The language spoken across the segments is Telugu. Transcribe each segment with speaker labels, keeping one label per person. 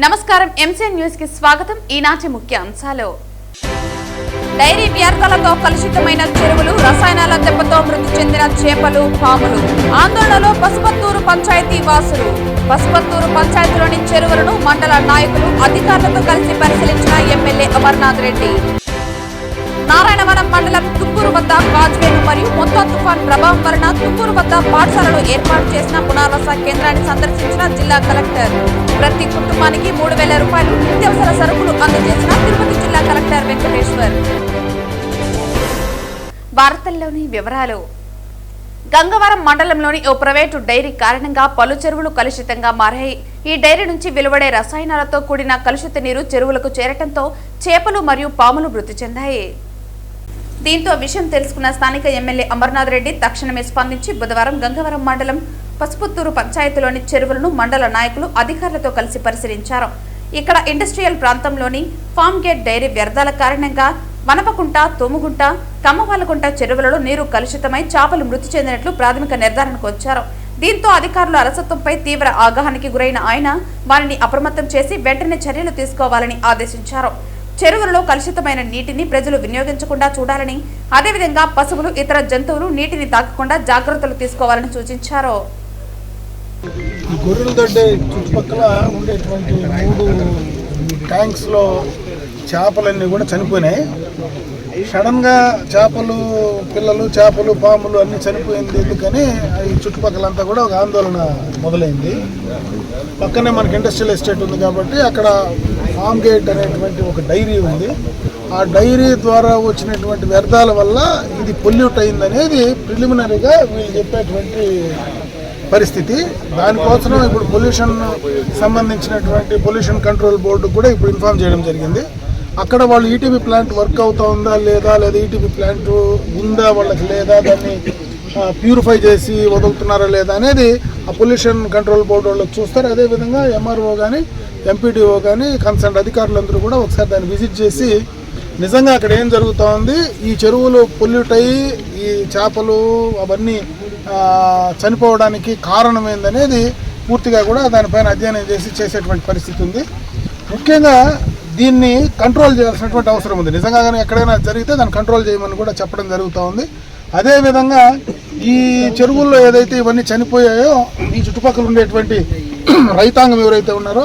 Speaker 1: నమస్కారం ఎంసీఎన్ న్యూస్కి స్వాగతం. ఈనాటి ముఖ్య అంశాలు. డైరీ వ్యర్థాలతో కలుషితమైన చెరువులు రసాయనాల దెబ్బతో మృతి చెందిన చేపలు పాములు. ఆందోళనలో పసుపత్తూరు పంచాయతీ వాసులు. పసుపత్తూరు పంచాయతీలోని చెరువులను మండల నాయకులు అధికారులతో కలిసి పరిశీలించిన ఎమ్మెల్యే అమర్నాథ్ రెడ్డి. నారాయణవరం మండలం తుక్కూరు వద్ద కాజ్వేలు మరియు మొత్తం తుఫాన్ ప్రభావం వలన తుక్కూరు వద్ద పాఠశాలలో ఏర్పాటు చేసిన పునరావాస కేంద్రాన్ని సందర్శించిన జిల్లా కలెక్టర్. ప్రతి కుటుంబానికి మూడు వేల రూపాయలు నిత్యావసర సరుకులు అందజేసిన తిరుపతి జిల్లా కలెక్టర్ వెంకటేశ్వర్. వార్తల్లోని వివరాలు. గంగవరం మండలంలోని ఓ ప్రైవేటు డైరీ కారణంగా పలు చెరువులు కలుషితంగా మారాయి. ఈ డైరీ నుంచి వెలువడే రసాయనాలతో కూడిన కలుషిత నీరు చెరువులకు చేరటంతో చేపలు మరియు పాములు మృతి చెందాయి. దీంతో విషయం తెలుసుకున్న స్థానిక ఎమ్మెల్యే అమర్నాథ్ రెడ్డి తక్షణమే స్పందించి బుధవారం గంగవరం మండలం పసుపుత్తూరు పంచాయతీలోని చెరువులను మండల నాయకులు అధికారులతో కలిసి పరిశీలించారు. ఇక్కడ ఇండస్ట్రియల్ ప్రాంతంలోని ఫామ్ గేట్ డైరీ వ్యర్థాల కారణంగా వనపకుంట తోముగుంట కమ్మవాలకుంట చెరువులలో నీరు కలుషితమై చేపలు మృతి చెందినట్లు ప్రాథమిక నిర్ధారణకు వచ్చారు. దీంతో అధికారులు అలసత్వంపై తీవ్ర ఆగ్రహానికి గురైన ఆయన వారిని అప్రమత్తం చేసి వెంటనే చర్యలు తీసుకోవాలని ఆదేశించారు. చెరువులలో కలుషితమైన నీటిని ప్రజలు వినియోగించకుండా చూడాలని అదేవిధంగా పశువులు ఇతర జంతువులు నీటిని తాకకుండా జాగ్రత్తలు తీసుకోవాలని సూచించారు.
Speaker 2: గొర్రెల దొడ్డే చుట్టుపక్కల ఉండేటువంటి మూడు ట్యాంక్స్లో చేపలన్నీ కూడా చనిపోయినాయి. సడన్గా చేపలు పిల్లలు చేపలు పాములు అన్నీ చనిపోయింది ఎందుకని ఈ చుట్టుపక్కలంతా కూడా ఒక ఆందోళన మొదలైంది. పక్కనే మనకి ఇండస్ట్రియల్ ఎస్టేట్ ఉంది కాబట్టి అక్కడ ఫామ్ గేట్ అనేటువంటి ఒక డైరీ ఉంది. ఆ డైరీ ద్వారా వచ్చినటువంటి వ్యర్థాల వల్ల ఇది పొల్యూట్ అయింది అనేది ప్రిలిమినరీగా వీళ్ళు చెప్పేటువంటి పరిస్థితి. దానికోసం ఇప్పుడు పొల్యూషన్ సంబంధించినటువంటి పొల్యూషన్ కంట్రోల్ బోర్డు కూడా ఇప్పుడు ఇన్ఫార్మ్ చేయడం జరిగింది. అక్కడ వాళ్ళు ఈటీవీ ప్లాంట్ వర్క్ అవుతా ఉందా లేదా లేదా ఈటీవీ ప్లాంట్ ఉందా వాళ్ళకి లేదా దాన్ని ప్యూరిఫై చేసి వదులుతున్నారా లేదా అనేది ఆ పొల్యూషన్ కంట్రోల్ బోర్డు వాళ్ళకి చూస్తారు. అదేవిధంగా ఎంఆర్ఓ కానీ ఎంపీడీఓ కానీ కన్సర్న్ అధికారులందరూ కూడా ఒకసారి దాన్ని విజిట్ చేసి నిజంగా అక్కడ ఏం జరుగుతూ ఉంది? ఈ చెరువులు పొల్యూట్ అయ్యి ఈ చేపలు అవన్నీ చనిపోవడానికి కారణం ఏందనేది పూర్తిగా కూడా దానిపైన అధ్యయనం చేసి చేసేటువంటి పరిస్థితి ఉంది. ముఖ్యంగా దీన్ని కంట్రోల్ చేయాల్సినటువంటి అవసరం ఉంది. నిజంగా కానీ ఎక్కడైనా జరిగితే దాన్ని కంట్రోల్ చేయమని కూడా చెప్పడం జరుగుతూ ఉంది. అదేవిధంగా ఈ చెరువుల్లో ఏదైతే ఇవన్నీ చనిపోయాయో ఈ చుట్టుపక్కల ఉండేటువంటి రైతాంగం ఎవరైతే ఉన్నారో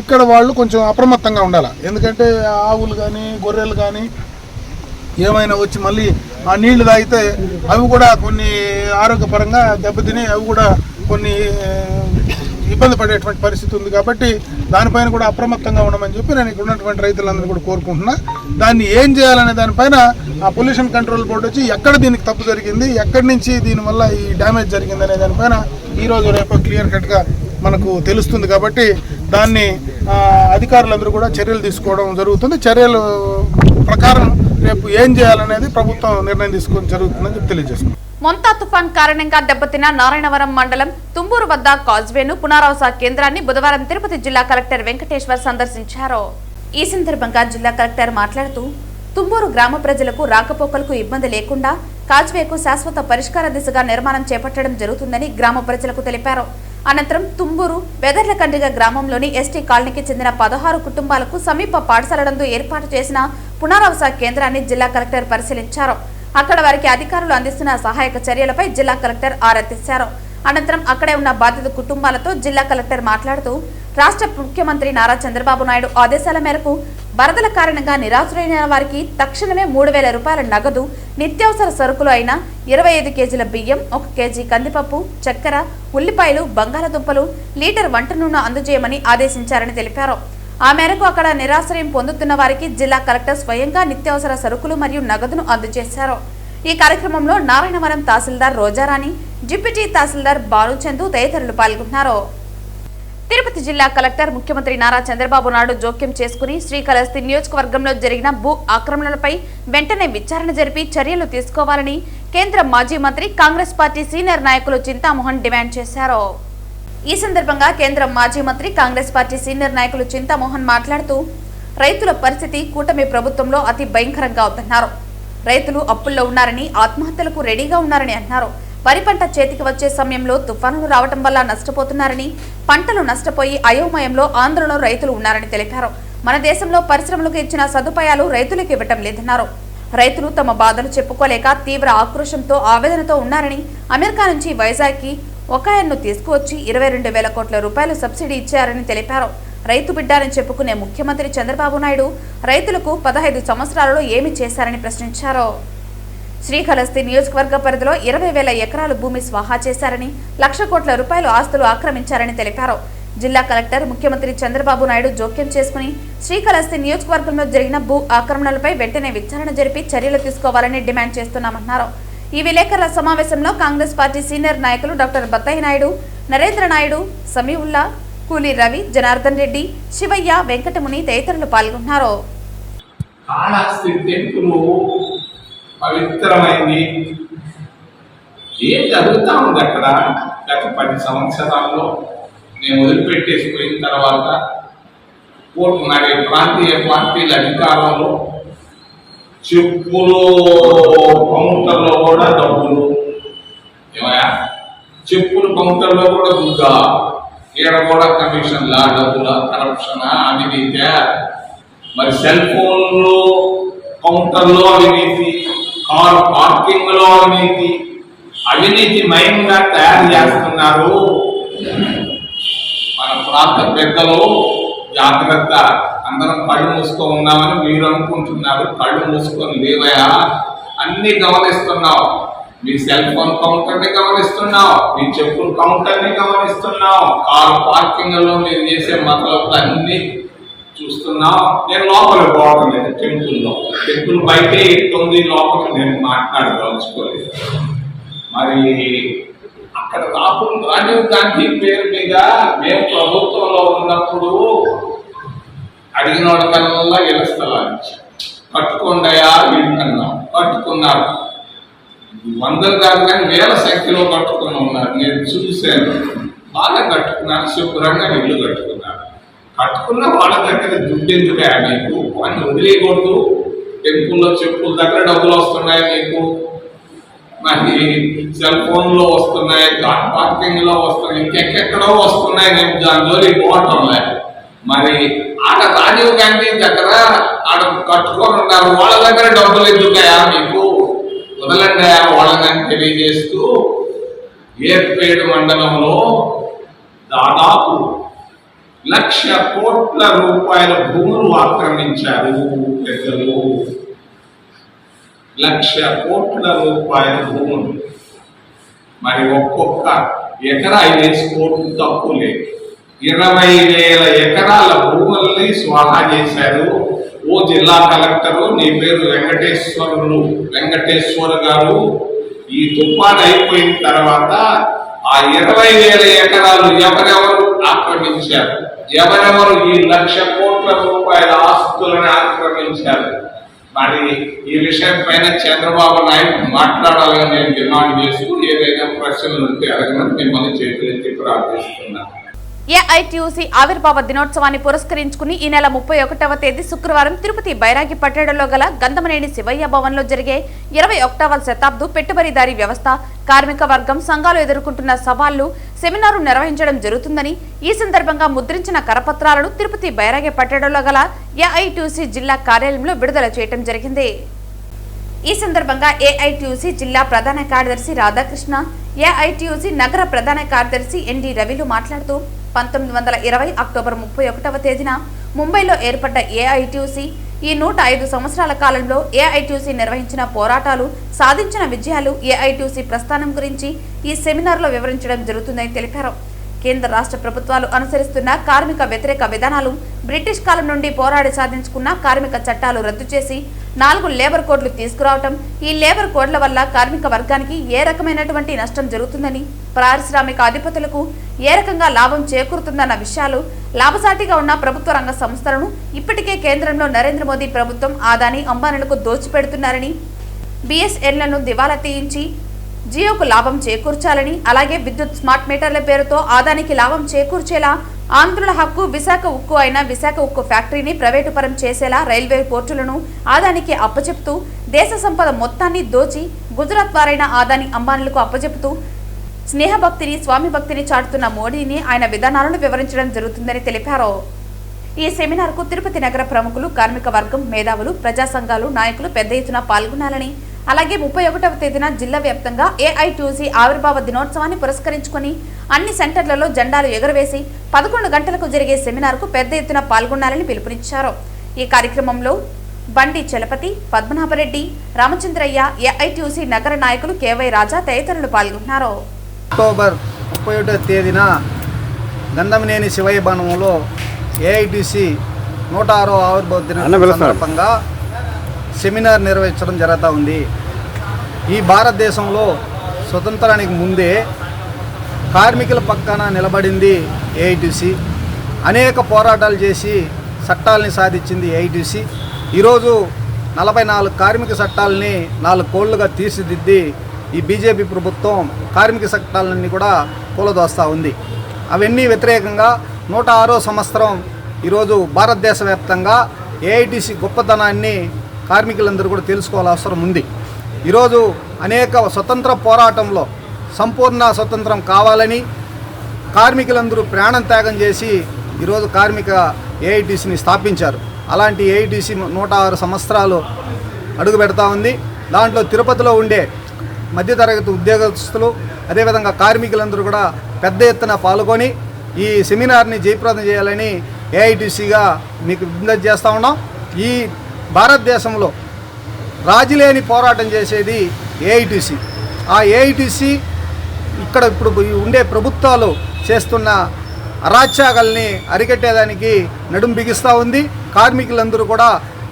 Speaker 2: ఇక్కడ వాళ్ళు కొంచెం అప్రమత్తంగా ఉండాలి. ఎందుకంటే ఆవులు కానీ గొర్రెలు కానీ ఏమైనా వచ్చి మళ్ళీ ఆ నీళ్ళు తాగితే అవి కూడా కొన్ని ఆరోగ్యపరంగా దెబ్బతిని అవి కూడా కొన్ని ఇబ్బంది పడేటువంటి పరిస్థితి ఉంది కాబట్టి దానిపైన కూడా అప్రమత్తంగా ఉండమని చెప్పి నేను ఇక్కడ ఉన్నటువంటి రైతులందరూ కూడా కోరుకుంటున్నా. దాన్ని ఏం చేయాలనే దానిపైన ఆ పొల్యూషన్ కంట్రోల్ బోర్డు వచ్చి ఎక్కడ దీనికి తప్పు జరిగింది ఎక్కడి నుంచి దీనివల్ల ఈ డ్యామేజ్ జరిగింది అనే దానిపైన ఈ రోజు రేపు క్లియర్ కట్గా మనకు తెలుస్తుంది కాబట్టి దాన్ని అధికారులందరూ కూడా చర్యలు తీసుకోవడం జరుగుతుంది. చర్యలు ప్రకారం రేపు ఏం చేయాలనేది ప్రభుత్వం నిర్ణయం తీసుకొని జరుగుతుందని చెప్పి తెలియజేస్తున్నాం.
Speaker 1: మొంతా తుఫాన్ కారణంగా దెబ్బతిన్న నారాయణవరం మండలం తుంబూరు వద్ద కాజ్వేను పునరావాస కేంద్రాన్ని బుధవారం తిరుపతి జిల్లా కలెక్టర్ వెంకటేశ్వర్ సందర్శించారు. ఈ సందర్భంగా జిల్లా కలెక్టర్ మాట్లాడుతూ తుంబూరు గ్రామ ప్రజలకు రాకపోకలకు ఇబ్బంది లేకుండా కాజ్వేకు శాశ్వత పరిష్కార దిశగా నిర్మాణం చేపట్టడం జరుగుతుందని గ్రామ ప్రజలకు తెలిపారు. అనంతరం తుంబూరు వెదర్లకండ్రిగ గ్రామంలోని ఎస్టీ కాలనీకి చెందిన పదహారు కుటుంబాలకు సమీప పాఠశాలలందు ఏర్పాటు చేసిన పునరావాస కేంద్రాన్ని జిల్లా కలెక్టర్ పరిశీలించారు. అక్కడ వారికి అధికారులు అందిస్తున్న సహాయక చర్యలపై జిల్లా కలెక్టర్ ఆరా తీశారు. అనంతరం అక్కడే ఉన్న బాధిత కుటుంబాలతో జిల్లా కలెక్టర్ మాట్లాడుతూ రాష్ట్ర ముఖ్యమంత్రి నారా చంద్రబాబు నాయుడు ఆదేశాల మేరకు వరదల కారణంగా నిరాశులైన వారికి తక్షణమే మూడు వేల రూపాయల నగదు నిత్యావసర సరుకులు అయిన ఇరవై ఐదు కేజీల బియ్యం ఒక కేజీ కందిపప్పు చక్కెర ఉల్లిపాయలు బంగాళదుంపలు లీటర్ వంట నూనె అందజేయమని ఆదేశించారని తెలిపారు. ఆ మేరకు అక్కడ నిరాశ్రయం పొందుతున్న వారికి జిల్లా కలెక్టర్ స్వయంగా నిత్యావసర సరుకులు మరియు నగదును అందజేశారు. ఈ కార్యక్రమంలో నారాయణవరం తహసీల్దార్ రోజారాణి డిప్యూటీ తహసీల్దార్ బాలుచందు తదితరులు పాల్గొన్నారు. తిరుపతి జిల్లా కలెక్టర్ ముఖ్యమంత్రి నారా చంద్రబాబు నాయుడు జోక్యం చేసుకుని శ్రీకాళహస్తి నియోజకవర్గంలో జరిగిన భూ ఆక్రమణలపై వెంటనే విచారణ జరిపి చర్యలు తీసుకోవాలని కేంద్ర మాజీ మంత్రి కాంగ్రెస్ పార్టీ సీనియర్ నాయకులు చింతామోహన్ డిమాండ్ చేశారు. ఈ సందర్భంగా కేంద్ర మాజీ మంత్రి కాంగ్రెస్ పార్టీ సీనియర్ నాయకులు చింతామోహన్ మాట్లాడుతూ రైతుల పరిస్థితి కూటమి ప్రభుత్వంలో అతి భయంకరంగా ఉందన్నారు. రైతులు అప్పుల్లో ఉన్నారని ఆత్మహత్యలకు రెడీగా ఉన్నారని అన్నారు. వరి పంట చేతికి వచ్చే సమయంలో తుఫానులు రావటం వల్ల నష్టపోతున్నారని పంటలు నష్టపోయి అయోమయంలో ఆందోళన రైతులు ఉన్నారని తెలిపారు. మన దేశంలో పరిశ్రమలకు ఇచ్చిన సదుపాయాలు రైతులకు ఇవ్వటం లేదన్నారు. రైతులు తమ బాధలు చెప్పుకోలేక తీవ్ర ఆక్రోషంతో ఆవేదనతో ఉన్నారని అమెరికా నుంచి వైజాగ్కి ఒక ఎన్ను తీసుకువచ్చి ఇరవై రెండు వేల కోట్ల రూపాయలు సబ్సిడీ ఇచ్చారని తెలిపారు. రైతు బిడ్డ అని చెప్పుకునే ముఖ్యమంత్రి చంద్రబాబు నాయుడు రైతులకు పదహైదు సంవత్సరాలలో ఏమి చేశారని ప్రశ్నించారు. శ్రీకాళహస్తి నియోజకవర్గ పరిధిలో ఇరవై వేల ఎకరాలు భూమి స్వాహా చేశారని లక్ష కోట్ల రూపాయలు ఆస్తులు ఆక్రమించారని తెలిపారు. జిల్లా కలెక్టర్ ముఖ్యమంత్రి చంద్రబాబు నాయుడు జోక్యం చేసుకుని శ్రీకాళహస్తి నియోజకవర్గంలో జరిగిన భూ ఆక్రమణలపై వెంటనే విచారణ జరిపి చర్యలు తీసుకోవాలని డిమాండ్ చేస్తున్నామన్నారు. ఈ విలేకరుల సమావేశంలో కాంగ్రెస్ పార్టీ సీనియర్ నాయకులు డాక్టర్ బత్తయ్య నాయుడు నరేంద్ర నాయుడు సమీవుల్లా కూలి రవి జనార్దన్ రెడ్డి శివయ్య వెంకటముని తదితరులు పాల్గొన్నారు.
Speaker 3: పవిత్రమైంది. ఏం జరుగుతా ఉంది అక్కడ? గత పది సంవత్సరాల్లో నేను వదిలిపెట్టేసిపోయిన తర్వాత కోర్టు మరి ప్రాంతీయ పార్టీల అధికారంలో చెప్పులు కౌంటర్లో కూడా డబ్బులు. ఏమయ్యా? చెప్పులు కౌంటర్లో కూడా దుద్దా ఈడ కూడా కమిషన్లా డబ్బుల కరప్షనా అవినీతి మరి సెల్ ఫోన్లు కౌంటర్లో అవినీతి కార్ పార్కింగ్లో అవినీతి అవినీతి మయంగా తయారు చేస్తున్నారు. మన ప్రాంత పెద్దలు జాగ్రత్త. అందరం కళ్ళు మూసుకో ఉన్నామని మీరు అనుకుంటున్నారు. కళ్ళు మూసుకొని లేవయా? అన్ని గమనిస్తున్నావు. మీ సెల్ ఫోన్ కౌంటర్ని గమనిస్తున్నావు. మీ చెప్పుల కౌంటర్ని గమనిస్తున్నావు. కారు పార్కింగ్లో నేను మీరు చేసే మతలబులు అన్ని చూస్తున్నావు. నేను లోపల పోవడం లేదు టెంపుల్లో. టెంపుల్ బయటే ఎట్టుంది లోపల నేను మాట్లాడదలుచుకోలేదు. మరి అక్కడ రాహుల్ రాజీవ్ గాంధీ పేరు మీద మేము ప్రభుత్వంలో ఉన్నప్పుడు అడిగిన వాళ్ళకల్లా ఇళ్ళ స్థలాలు ఇచ్చాం కట్టుకోండియా వీళ్ళకన్నాం కట్టుకున్నారు వందలు కాదు కానీ వేల సంఖ్యలో కట్టుకుని ఉన్నారు. నేను చూశాను. బాగా కట్టుకున్నారు. శుభ్రంగా ఇల్లు కట్టుకున్నారు. కట్టుకున్న వాళ్ళ దగ్గర దుడ్డు ఎందుకే నీకు? అని వదిలేయకూడదు. టెంపుల్లో చెప్పుల దగ్గర డబ్బులు వస్తున్నాయి నీకు? మరి సెల్ ఫోన్లో వస్తున్నాయి? కార్ పార్కింగ్లో వస్తున్నాయి? ఇంకెక్కడో వస్తున్నాయి నేను దానిలో పోవటం లేదు మరి ఆడ రాజీవ్ గాంధీ దగ్గర ఆడ కట్టుకొని ఉన్నారు వాళ్ళ దగ్గర డబ్బులు ఎందుకయా మీకు? వదలండి వాళ్ళని తెలియజేస్తూ ఏర్పేడు మండలంలో దాదాపు లక్ష కోట్ల రూపాయల భూములు ఆక్రమించారు పెద్దలు లక్ష కోట్ల రూపాయల భూములు. మరి ఒక్కొక్క ఎకరా ఐదేసి కోట్లు తక్కువ లేదు. ఇరవై వేల ఎకరాల భూముల్ని స్వాహా చేశారు. ఓ జిల్లా కలెక్టరు నీ పేరు వెంకటేశ్వరులు వెంకటేశ్వరు గారు. ఈ తుఫాన్ అయిపోయిన తర్వాత ఆ ఇరవై వేల ఎకరాలు ఎవరెవరు ఆక్రమించారు? ఎవరెవరు ఈ లక్ష కోట్ల రూపాయల ఆస్తులను ఆక్రమించారు? మరి ఈ విషయం పైన చంద్రబాబు నాయుడు మాట్లాడాలని నేను డిమాండ్ చేస్తూ ఏదైనా ప్రశ్నలు ఉంటే అడగమని మిమ్మల్ని చేతులెత్తి ప్రార్థిస్తున్నాను
Speaker 1: ఏఐటీయూసీ ఆవిర్భావ దినోత్సవాన్ని పురస్కరించుకుని ఈ నెల ముప్పై ఒకటవ తేదీ శుక్రవారం తిరుపతి బైరాగి పట్టణంలో గల గంధమనేని శివయ్య భవన్లో జరిగే ఇరవై ఒకటవ శతాబ్దు పెట్టుబడిదారీ వ్యవస్థ కార్మిక వర్గం సంఘాలు ఎదుర్కొంటున్న సవాళ్ళు సెమినారు నిర్వహించడం జరుగుతుందని ఈ సందర్భంగా ముద్రించిన కరపత్రాలను తిరుపతి బైరాగి పట్టణంలో గల ఏఐటీయూసీ జిల్లా కార్యాలయంలో విడుదల చేయడం జరిగింది. ఈ సందర్భంగా ఏఐటియుసి జిల్లా ప్రధాన కార్యదర్శి రాధాకృష్ణ ఏఐటీయూసీ నగర ప్రధాన కార్యదర్శి ఎన్డి రవిలు మాట్లాడుతూ పంతొమ్మిది వందల ఇరవై అక్టోబర్ ముప్పై ఒకటవ తేదీన ముంబైలో ఏర్పడ్డ ఏఐటియుసి ఈ నూట ఐదు సంవత్సరాల కాలంలో ఏఐటీసీ నిర్వహించిన పోరాటాలు సాధించిన విజయాలు ఏఐటియుసి ప్రస్థానం గురించి ఈ సెమినార్లో వివరించడం జరుగుతుందని తెలిపారు. కేంద్ర రాష్ట్ర ప్రభుత్వాలు అనుసరిస్తున్న కార్మిక వ్యతిరేక విధానాలు బ్రిటిష్ కాలం నుండి పోరాడి సాధించుకున్న కార్మిక చట్టాలు రద్దు చేసి నాలుగు లేబర్ కోడ్లు తీసుకురావటం ఈ లేబర్ కోడ్ల వల్ల కార్మిక వర్గానికి ఏ రకమైనటువంటి నష్టం జరుగుతుందని పారిశ్రామిక అధిపతులకు ఏ రకంగా లాభం చేకూరుతుందన్న విషయాలు లాభసాటిగా ఉన్న ప్రభుత్వ రంగ సంస్థలను ఇప్పటికే కేంద్రంలో నరేంద్ర మోదీ ప్రభుత్వం ఆదాని అంబానీలకు దోచిపెడుతున్నారని బిఎస్ఎన్లను దివాలా తీయించి జియోకు లాభం చేకూర్చాలని అలాగే విద్యుత్ స్మార్ట్ మీటర్ల పేరుతో ఆదానికి లాభం చేకూర్చేలా ఆంధ్రుల హక్కు విశాఖ ఉక్కు అయిన విశాఖ ఉక్కు ఫ్యాక్టరీని ప్రైవేటు పరం చేసేలా రైల్వే పోర్టులను ఆదానికి అప్పచెపుతూ దేశ సంపద మొత్తాన్ని దోచి గుజరాత్ వారైన ఆదాని అంబానీలకు అప్పచెపుతూ స్నేహభక్తిని స్వామి భక్తిని చాటుతున్న మోడీని ఆయన విధానాలను వివరించడం జరుగుతుందని తెలిపారు. ఈ సెమినార్కు తిరుపతి నగర ప్రముఖులు కార్మిక వర్గం మేధావులు ప్రజా సంఘాలు నాయకులు పెద్ద ఎత్తున పాల్గొనాలని అలాగే ముప్పై ఒకటవ తేదీన జిల్లా వ్యాప్తంగా ఏఐటూసీ ఆవిర్భావ దినోత్సవాన్ని పురస్కరించుకొని అన్ని సెంటర్లలో జెండాలు ఎగురవేసి పదకొండు గంటలకు జరిగే సెమినార్కు పెద్ద ఎత్తున పాల్గొనాలని పిలుపునిచ్చారు. ఈ కార్యక్రమంలో బండి చలపతి పద్మనాభరెడ్డి రామచంద్రయ్య ఏఐటీయూసీ నగర నాయకులు కేవై రాజా తదితరులు పాల్గొన్నారు.
Speaker 4: అక్టోబర్ ముప్పై ఒకటో తేదీన గంధమనేని శివయ్య భవనంలో ఏఐటిసి నూట ఆరో ఆవిర్భావ దినం సందర్భంగా సెమినార్ నిర్వహించడం జరుగుతూ ఉంది. ఈ భారతదేశంలో స్వతంత్రానికి ముందే కార్మికుల పక్కన నిలబడింది ఏఐటిసి అనేక పోరాటాలు చేసి చట్టాలని సాధించింది ఏఐటిసి ఈరోజు నలభై నాలుగు కార్మిక చట్టాలని నాలుగు కోళ్ళుగా తీర్చిదిద్ది ఈ బీజేపీ ప్రభుత్వం కార్మిక చట్టాలన్నీ కూడా కూలదోస్తూ ఉంది. అవన్నీ వ్యతిరేకంగా నూట ఆరో సంవత్సరం ఈరోజు భారతదేశ వ్యాప్తంగా ఏఐటిసి గొప్పతనాన్ని కార్మికులందరూ కూడా తెలుసుకోవాల్సిన అవసరం ఉంది. ఈరోజు అనేక స్వతంత్ర పోరాటంలో సంపూర్ణ స్వతంత్రం కావాలని కార్మికులందరూ ప్రాణం త్యాగం చేసి ఈరోజు కార్మిక ఏఐటీసీని స్థాపించారు. అలాంటి ఏఐటీసీ నూట ఆరు సంవత్సరాలు అడుగు పెడతా ఉంది. దాంట్లో తిరుపతిలో ఉండే మధ్యతరగతి ఉద్యోగస్తులు అదేవిధంగా కార్మికులందరూ కూడా పెద్ద ఎత్తున పాల్గొని ఈ సెమినార్ని జయప్రదం చేయాలని ఏఐటీసీగా మీకు విజ్ఞప్తి చేస్తూ ఉన్నాం. ఈ భారతదేశంలో రాజులేని పోరాటం చేసేది ఏఐటీసీ ఆ ఏఐటీసీ ఇక్కడ ఇప్పుడు ఉండే ప్రభుత్వాలు చేస్తున్న అరాచకాల్ని అరికట్టేదానికి నడుం బిగిస్తూ ఉంది. కార్మికులందరూ కూడా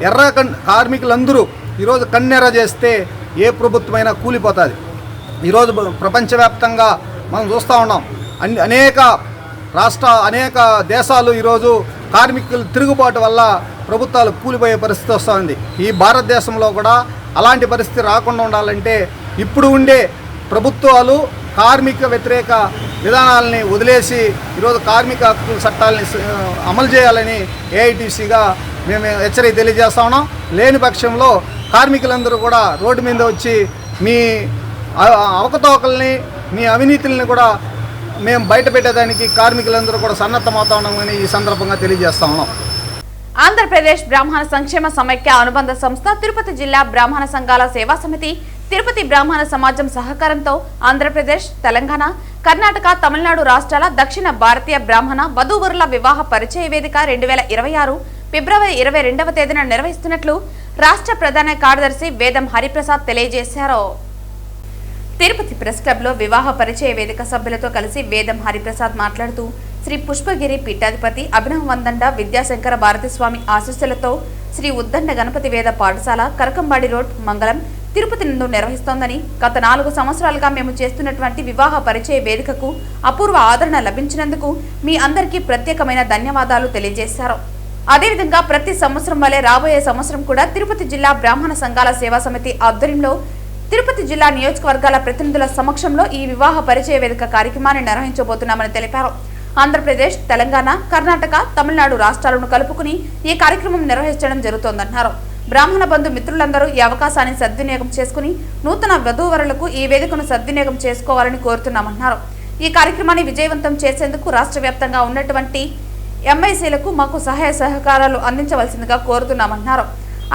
Speaker 4: ఎర్ర కన్ కార్మికులందరూ ఈరోజు కన్నెర చేస్తే ఏ ప్రభుత్వమైనా కూలిపోతుంది. ఈరోజు ప్రపంచవ్యాప్తంగా మనం చూస్తూ ఉన్నాం. అన్ని అనేక రాష్ట్ర అనేక దేశాలు ఈరోజు కార్మికులు తిరుగుబాటు వల్ల ప్రభుత్వాలు కూలిపోయే పరిస్థితి వస్తుంది. ఈ భారతదేశంలో కూడా అలాంటి పరిస్థితి రాకుండా ఉండాలంటే ఇప్పుడు ఉండే ప్రభుత్వాలు కార్మిక వ్యతిరేక విధానాలని వదిలేసి ఈరోజు కార్మిక హక్కుల చట్టాలని అమలు చేయాలని ఏఐటీసీగా మేము హెచ్చరిక తెలియజేస్తా ఉన్నాం. లేని పక్షంలో కార్మికులందరూ కూడా రోడ్డు మీద వచ్చి మీ అవకతవకల్ని మీ అవినీతుల్ని కూడా మేము బయట పెట్టేదానికి కార్మికులందరూ కూడా సన్నద్ధమవుతా ఉన్నామని ఈ సందర్భంగా తెలియజేస్తా ఉన్నాం.
Speaker 1: ఆంధ్రప్రదేశ్ బ్రాహ్మణ సంక్షేమ సమైక్య అనుబంధ సంస్థ తిరుపతి జిల్లా బ్రాహ్మణ సంఘాల సేవా సమితి తిరుపతి బ్రాహ్మణ సమాజం సహకారంతో ఆంధ్రప్రదేశ్ తెలంగాణ కర్ణాటక తమిళనాడు రాష్ట్రాల దక్షిణ భారతీయ బ్రాహ్మణ వధూవరుల వివాహ పరిచయ వేదిక రెండు వేల ఇరవై ఆరు ఫిబ్రవరి ఇరవై రెండవ తేదీన నిర్వహిస్తున్నట్లు రాష్ట్ర ప్రధాన కార్యదర్శి వేదం హరిప్రసాద్ తెలియజేశారు. తిరుపతి ప్రెస్ క్లబ్లో వివాహ పరిచయ వేదిక సభ్యులతో కలిసి వేదం హరిప్రసాద్ మాట్లాడుతూ శ్రీ పుష్పగిరి పీఠాధిపతి అభినవ్ వందండ విద్యాశంకర భారతిస్వామి ఆశీస్సులతో శ్రీ ఉద్దండ గణపతి వేద పాఠశాల కరకంబాడి రోడ్ మంగళం తిరుపతి నందు నిర్వహిస్తోందని గత నాలుగు సంవత్సరాలుగా మేము చేస్తున్నటువంటి వివాహ పరిచయ వేదికకు అపూర్వ ఆదరణ లభించినందుకు మీ అందరికీ ప్రత్యేకమైన ధన్యవాదాలు తెలియజేశారు. అదేవిధంగా ప్రతి సంవత్సరం వలె రాబోయే సంవత్సరం కూడా తిరుపతి జిల్లా బ్రాహ్మణ సంఘాల సేవా సమితి ఆధ్వర్యంలో తిరుపతి జిల్లా నియోజకవర్గాల ప్రతినిధుల సమక్షంలో ఈ వివాహ పరిచయ వేదిక కార్యక్రమాన్ని నిర్వహించబోతున్నామని తెలిపారు. ఆంధ్రప్రదేశ్ తెలంగాణ కర్ణాటక తమిళనాడు రాష్ట్రాలను కలుపుకుని ఈ కార్యక్రమం నిర్వహించడం జరుగుతోందన్నారు బ్రాహ్మణ బంధు మిత్రులందరూ ఈ అవకాశాన్ని సద్వినియోగం చేసుకుని నూతన వధూవరులకు ఈ వేదికను సద్వినియోగం చేసుకోవాలని కోరుతున్నామన్నారు ఈ కార్యక్రమాన్ని విజయవంతం చేసేందుకు రాష్ట్ర వ్యాప్తంగా ఉన్నటువంటి ఎంఐసీలకు మాకు సహాయ సహకారాలు అందించవలసిందిగా కోరుతున్నామన్నారు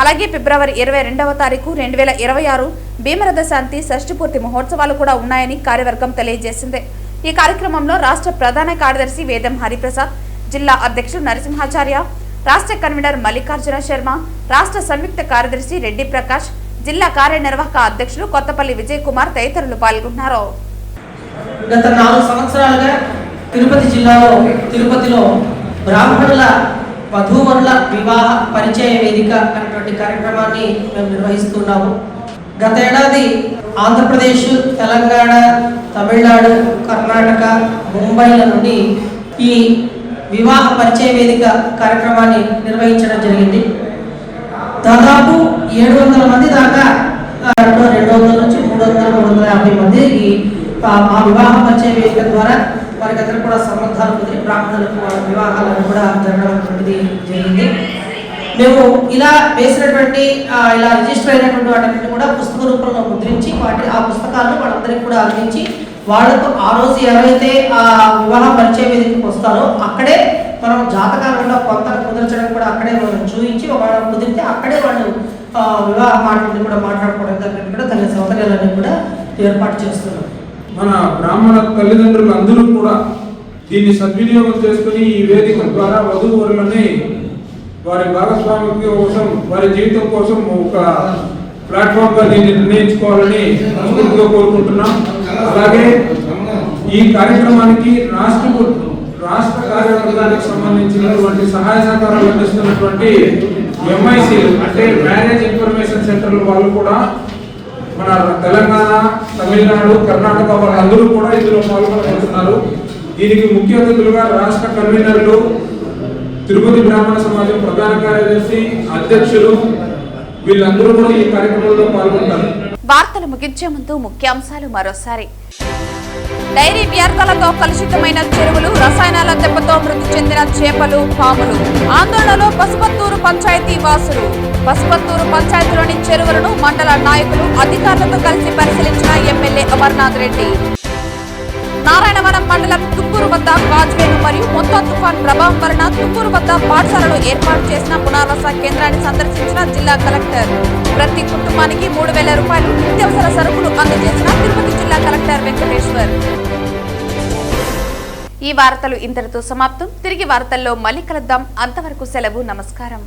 Speaker 1: అలాగే ఫిబ్రవరి ఇరవై రెండవ తారీఖు రెండు వేల ఇరవై ఆరు భీమరథ శాంతి షష్ఠపూర్తి మహోత్సవాలు కూడా ఉన్నాయని కార్యవర్గం తెలియజేసింది. ఈ కార్యక్రమంలో రాష్ట్ర ప్రధాన కార్యదర్శి వేదం హరిప్రసాద్ జిల్లా అధ్యక్షుడు నరసింహాచార్య రాష్ట్ర కన్వీనర్ మల్లికార్జున శర్మ రాష్ట్ర సంయుక్త కార్యదర్శి రెడ్డి ప్రకాష్ జిల్లా కార్యనిర్వాహక అధ్యక్షులు కొత్తపల్లి విజయ్ కుమార్ తదితరులు పాల్గొన్నారు.
Speaker 5: గత నాలుగు సంవత్సరాలుగా తిరుపతి జిల్లాలో తిరుపతిలో బ్రాహ్మణుల వధూవరుల వివాహ పరిచయ వేదిక అనేటువంటి కార్యక్రమాన్ని మేము నిర్వహిస్తున్నాము. గత ఏడాది ఆంధ్రప్రదేశ్ తెలంగాణ తమిళనాడు కర్ణాటక ముంబైల నుండి ఈ వివాహ పరిచయ వేదిక కార్యక్రమాన్ని నిర్వహించడం జరిగింది. దాదాపు ఏడు వందల మంది దాకా రెండు రెండు వందల నుంచి మూడు వందల మూడు వందల యాభై మంది ఈ ఆ, మా వివాహ పరిచయ వేదిక ద్వారా వారికి అందరూ కూడా సంబంధాలు కుదిరి బ్రాహ్మణులకు వివాహాలను కూడా జరగడం జరిగింది. మేము ఇలా వేసినటువంటి ఇలా రిజిస్టర్ అయినటువంటి వాటిని కూడా పుస్తక రూపంలో ముద్రించి వాటి ఆ పుస్తకాలను వాళ్ళందరికీ కూడా అందించి వాళ్ళకు ఆ రోజు ఎవరైతే ఆ వివాహ పరిచయ వేదికకు వస్తారో అక్కడే మనం జాతకాలలో కొంత కుదర్చడం కూడా అక్కడే మనం చూపించి ఒకవేళ కుదిరితే అక్కడే వాళ్ళు వివాహ మాటలు కూడా మాట్లాడుకోవడం జరిగింది కూడా తన సౌకర్యాలన్నీ కూడా ఏర్పాటు చేస్తున్నాం
Speaker 6: మన బ్రాహ్మణ తల్లిదండ్రులు అందరూ కూడా దీన్ని సద్వినియోగం చేసుకుని ఈ వేదిక ద్వారా వధూవరులని వారి భాగస్వామ్యం కోసం వారి జీవితం కోసం ఒక ప్లాట్ఫామ్గా దీన్ని నిర్ణయించుకోవాలని మనస్ఫూర్తిగా కోరుకుంటున్నాం. అలాగే ఈ కార్యక్రమానికి రాష్ట్ర రాష్ట్ర కార్యవర్గానికి సంబంధించినటువంటి సహాయ సహకారాలు అందిస్తున్నటువంటి ఎంఐసి అంటే మ్యారేజ్ ఇన్ఫర్మేషన్ సెంటర్ల వాళ్ళు కూడా మన తెలంగాణ తమిళనాడు కర్ణాటక వాళ్ళందరూ కూడా ఇందులో పాల్గొనబోతున్నారు. దీనికి ముఖ్య అతిథులుగా రాష్ట్ర కన్వీనర్లు తిరుపతి బ్రాహ్మణ సమాజం ప్రధాన కార్యదర్శి అధ్యక్షులు వీళ్ళందరూ కూడా ఈ కార్యక్రమంలో పాల్గొంటారు.
Speaker 1: వార్తలు ముగించే ముందు ముఖ్యాంశాలు మరోసారి. డైరీ వ్యర్థాలతో కలుషితమైన చెరువులు రసాయనాల దెబ్బతో మృతి చెందిన చేపలు పాములు. ఆందోళనలో పసుపత్తూరు పంచాయతీ వాసులు. పసుపత్తూరు పంచాయతీలోని చెరువులను మండల నాయకులు అధికారులతో కలిసి పరిశీలించిన ఎమ్మెల్యే అమర్నాథ్ రెడ్డి. నారాయణవరం మండలం తుప్పూరు వద్ద కాజ్వేను మరియు మొత్తం తుఫాన్ ప్రభావం వలన తుప్పూరు వద్ద పాఠశాలలో ఏర్పాటు చేసిన పునరావాస కేంద్రాన్ని సందర్శించిన జిల్లా కలెక్టర్. ప్రతి కుటుంబానికి మూడు వేల రూపాయలు నిత్యావసర సరుకులు అందజేసిన తిరుపతి జిల్లా కలెక్టర్ వెంకటేశ్వర్. ఈ వార్తలు ఇంతటితో సమాప్తం. తిరిగి వార్తల్లో మళ్ళీ కలుద్దాం. అంతవరకు సెలవు నమస్కారం.